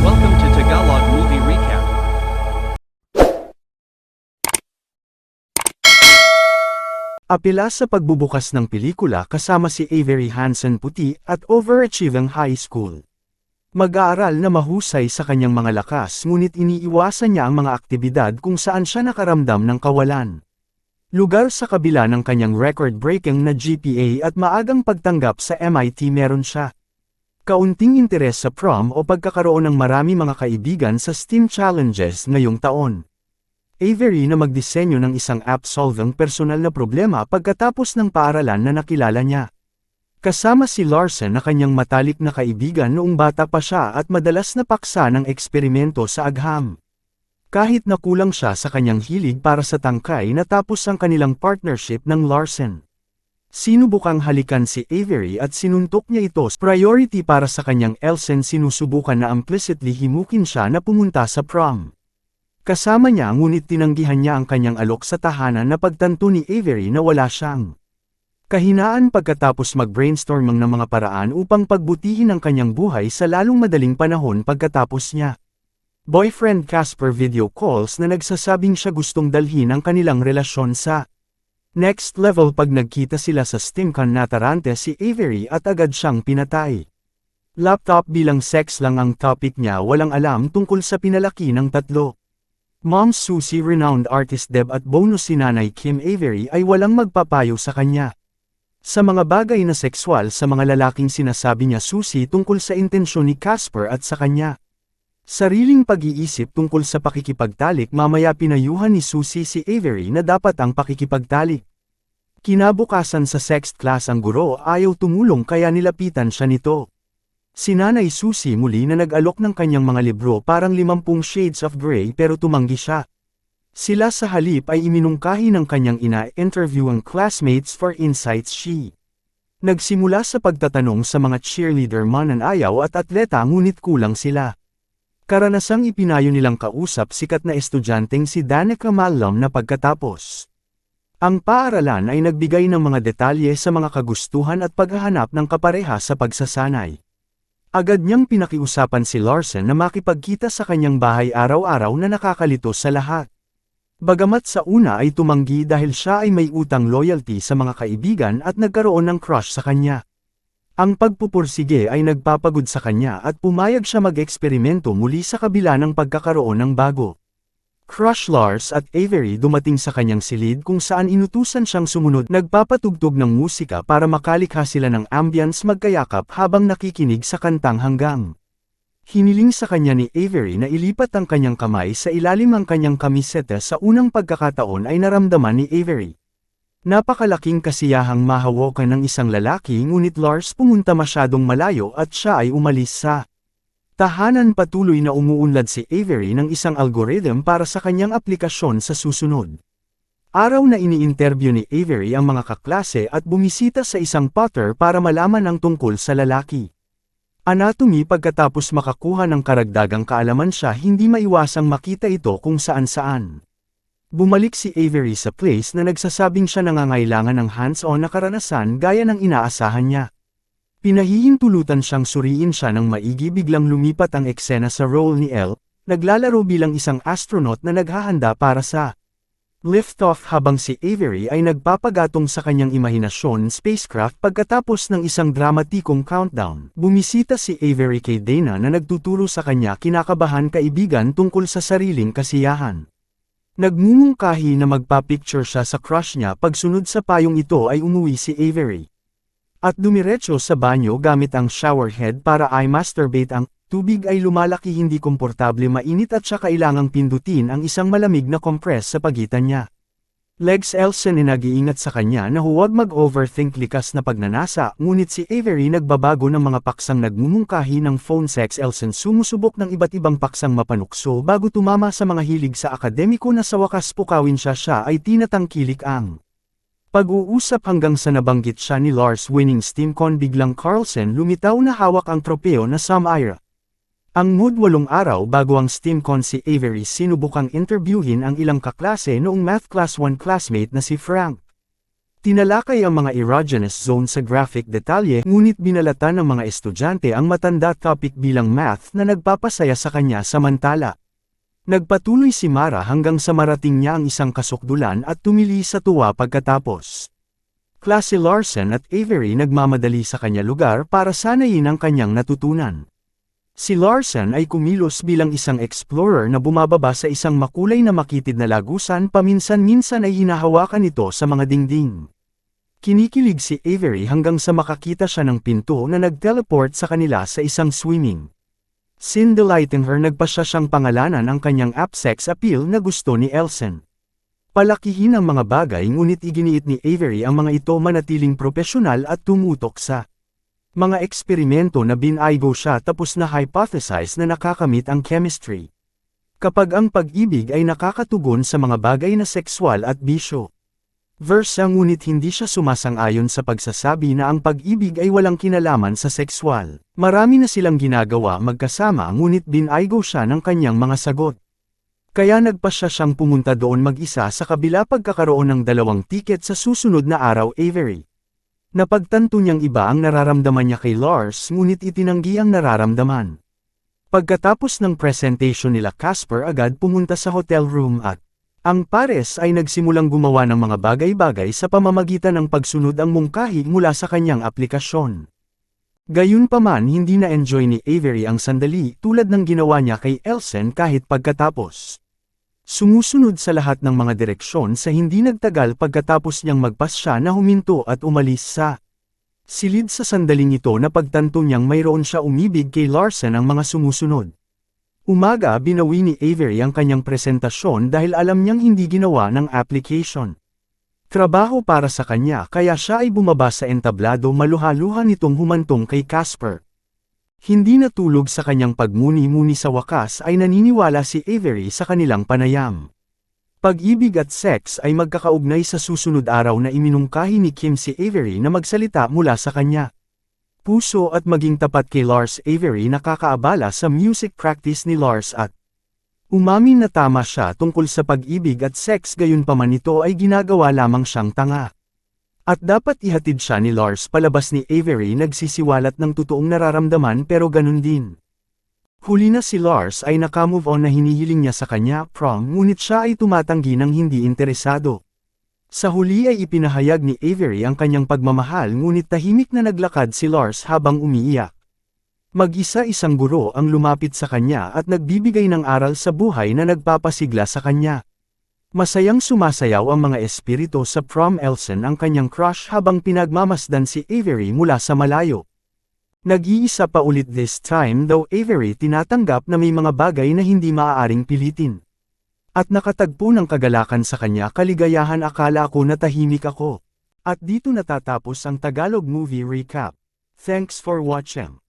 Welcome to Tagalog Movie Recap. Apela sa pagbubukas ng pelikula kasama si Avery Hansen Puti at overachieving high school. Mag-aaral na mahusay sa kanyang mga lakas ngunit iniiwasan niya ang mga aktibidad kung saan siya nakaramdam ng kawalan. Lugar sa kabila ng kanyang record-breaking na GPA at maagang pagtanggap sa MIT meron siya. Kaunting interes sa prom o pagkakaroon ng marami mga kaibigan sa STEAM challenges ngayong taon. Avery na magdisenyo ng isang app solving personal na problema pagkatapos ng paaralan na nakilala niya. Kasama si Larson na kanyang matalik na kaibigan noong bata pa siya at madalas na paksa ng eksperimento sa agham. Kahit nakulang siya sa kanyang hilig para sa tangkay natapos ang kanilang partnership ng Larson. Sinubukang halikan si Avery at sinuntok niya ito. Priority para sa kanyang Elsen sinusubukan na implicitly himukin siya na pumunta sa prom. Kasama niya ngunit tinanggihan niya ang kanyang alok sa tahanan na pagtanto ni Avery na wala siyang. Kahinaan pagkatapos mag-brainstorming ng mga paraan upang pagbutihin ang kanyang buhay sa lalong madaling panahon pagkatapos niya. Boyfriend Casper video calls na nagsasabing siya gustong dalhin ang kanilang relasyon sa next level pag nagkita sila sa STEAMCon na Tarante si Avery at agad siyang pinatay. Laptop bilang sex lang ang topic niya walang alam tungkol sa pinalaki ng tatlo. Mom Susie renowned artist Deb at bonus si Nanay Kim Avery ay walang magpapayo sa kanya. Sa mga bagay na sexual sa mga lalaking sinasabi niya Susie tungkol sa intensyon ni Casper at sa kanya. Sariling pag-iisip tungkol sa pakikipagtalik mamaya pinayuhan ni Susie si Avery na dapat ang pakikipagtalik. Kinabukasan sa sex class ang guro ayaw tumulong kaya nilapitan siya nito. Si Susie muli na nag-alok ng kanyang mga libro parang 50 shades of gray pero tumanggi siya. Sila sa halip ay iminungkahi ng kanyang ina interview ang classmates for insights she. Nagsimula sa pagtatanong sa mga cheerleader mananayaw at atleta ngunit kulang sila. Karanasang ipinayo nilang kausap sikat na estudyanteng si Danica Mallam na pagkatapos. Ang paaralan ay nagbigay ng mga detalye sa mga kagustuhan at paghahanap ng kapareha sa pagsasanay. Agad niyang pinakiusapan si Larson na makipagkita sa kanyang bahay araw-araw na nakakalito sa lahat. Bagamat sa una ay tumanggi dahil siya ay may utang loyalty sa mga kaibigan at nagkaroon ng crush sa kanya. Ang pagpupursige ay nagpapagod sa kanya at pumayag siya mag-eksperimento muli sa kabila ng pagkakaroon ng bago. Crush Lars at Avery dumating sa kanyang silid kung saan inutusan siyang sumunod nagpapatugtog ng musika para makalikha sila ng ambience magkayakap habang nakikinig sa kantang hanggang. Hiniling sa kanya ni Avery na ilipat ang kanyang kamay sa ilalim ng kanyang kamiseta sa unang pagkakataon ay naramdaman ni Avery. Napakalaking kasiyahang mahawakan ng isang lalaki ngunit Lars pumunta masyadong malayo at siya ay umalis sa Tahanan patuloy na umuunlad si Avery ng isang algorithm para sa kanyang aplikasyon sa susunod. Araw na ini-interview ni Avery ang mga kaklase at bumisita sa isang potter para malaman ang tungkol sa lalaki. Anatomy pagkatapos makakuha ng karagdagang kaalaman siya hindi maiwasang makita ito kung saan-saan. Bumalik si Avery sa place na nagsasabing siya nangangailangan ng hands-on na karanasan gaya ng inaasahan niya. Pinahihintulutan siyang suriin siya ng maigi biglang lumipat ang eksena sa role ni Elle, naglalaro bilang isang astronaut na naghahanda para sa liftoff habang si Avery ay nagpapagatong sa kanyang imahinasyon spacecraft pagkatapos ng isang dramatikong countdown. Bumisita si Avery kay Dana na nagtuturo sa kanya kinakabahan kaibigan tungkol sa sariling kasiyahan. Nagmumungkahi na magpa-picture siya sa crush niya pagsunod sa payong ito ay umuwi si Avery. At dumiretso sa banyo gamit ang shower head para ay masturbate ang tubig ay lumalaki hindi komportable mainit at siya kailangang pindutin ang isang malamig na compress sa pagitan niya. Legs Elson ay nag-iingat sa kanya na huwag mag-overthink likas na pagnanasa ngunit si Avery nagbabago ng mga paksang nagmumungkahi ng phone sex Elson sumusubok ng iba't ibang paksang mapanukso bago tumama sa mga hilig sa akademiko na sa wakas pukawin siya siya ay tinatangkilik ang pag-uusap hanggang sa nabanggit siya ni Lars winning SteamCon biglang Carlsen lumitaw na hawak ang tropeo na Samira. Ang mood walong araw bago ang SteamCon si Avery sinubukang interviewin ang ilang kaklase noong math class 1 classmate na si Frank. Tinalakay ang mga erogenous zone sa graphic detalye ngunit binalatan ng mga estudyante ang matanda topic bilang math na nagpapasaya sa kanya samantala. Nagpatuloy si Mara hanggang sa marating niya ang isang kasukdulan at tumili sa tuwa pagkatapos. Klase Larson at Avery nagmamadali sa kanya lugar para sanayin ang kanyang natutunan. Si Larson ay kumilos bilang isang explorer na bumababa sa isang makulay na makitid na lagusan paminsan-minsan ay hinahawakan ito sa mga dingding. Kinikilig si Avery hanggang sa makakita siya ng pinto na nag-teleport sa kanila sa isang swimming. Sin delighting her nagpa siya siyang pangalanan ang kanyang app-sex appeal na gusto ni Elsen. Palakihin ang mga bagay ngunit iginiit ni Avery ang mga ito manatiling propesyonal at tumutok sa mga eksperimento na binaygo siya tapos na hypothesize na nakakamit ang chemistry. Kapag ang pag-ibig ay nakakatugon sa mga bagay na sexual at bisyo. Versa ngunit hindi siya sumasang-ayon sa pagsasabi na ang pag-ibig ay walang kinalaman sa sexual. Marami na silang ginagawa magkasama ngunit binaygo siya ng kanyang mga sagot. Kaya nagpa siya siyang pumunta doon mag-isa sa kabila pagkakaroon ng dalawang tiket sa susunod na araw Avery. Napagtanto niyang iba ang nararamdaman niya kay Lars ngunit itinanggi ang nararamdaman. Pagkatapos ng presentation nila Casper agad pumunta sa hotel room at ang pares ay nagsimulang gumawa ng mga bagay-bagay sa pamamagitan ng pagsunod ang mungkahi mula sa kanyang aplikasyon. Gayunpaman hindi na-enjoy ni Avery ang sandali tulad ng ginawa niya kay Elsen kahit pagkatapos. Sumusunod sa lahat ng mga direksyon sa hindi nagtagal pagkatapos niyang magpas siya na huminto at umalis sa silid sa sandaling ito na pagtanto niyang mayroon siya umibig kay Larsen ang mga sumusunod. Umaga binawi ni Avery ang kanyang presentasyon dahil alam niyang hindi ginawa ng application. Trabaho para sa kanya kaya siya ay bumaba sa entablado maluha-luha nitong humantong kay Casper. Hindi natulog sa kanyang pagmuni-muni sa wakas ay naniniwala si Avery sa kanilang panayam. Pag-ibig at sex ay magkakaugnay sa susunod araw na iminungkahi ni Kim si Avery na magsalita mula sa kanya. Puso at maging tapat kay Lars Avery nakakaabala sa music practice ni Lars at umamin na tama siya tungkol sa pag-ibig at sex gayunpaman ito ay ginagawa lamang siyang tanga. At dapat ihatid siya ni Lars palabas ni Avery nagsisiwalat ng totoong nararamdaman pero ganun din. Huli na si Lars ay nakamove on na hinihiling niya sa kanya prom ngunit siya ay tumatanggi ng hindi interesado. Sa huli ay ipinahayag ni Avery ang kanyang pagmamahal ngunit tahimik na naglakad si Lars habang umiiyak. Mag-isa isang guro ang lumapit sa kanya at nagbibigay ng aral sa buhay na nagpapasigla sa kanya. Masayang sumasayaw ang mga espiritu sa prom Elsen ang kanyang crush habang pinagmamasdan si Avery mula sa malayo. Nag-iisa pa ulit this time though Avery tinatanggap na may mga bagay na hindi maaaring pilitin. At nakatagpo ng kagalakan sa kanya kaligayahan akala ko na tahimik ako. At dito natatapos ang Tagalog Movie Recap. Thanks for watching.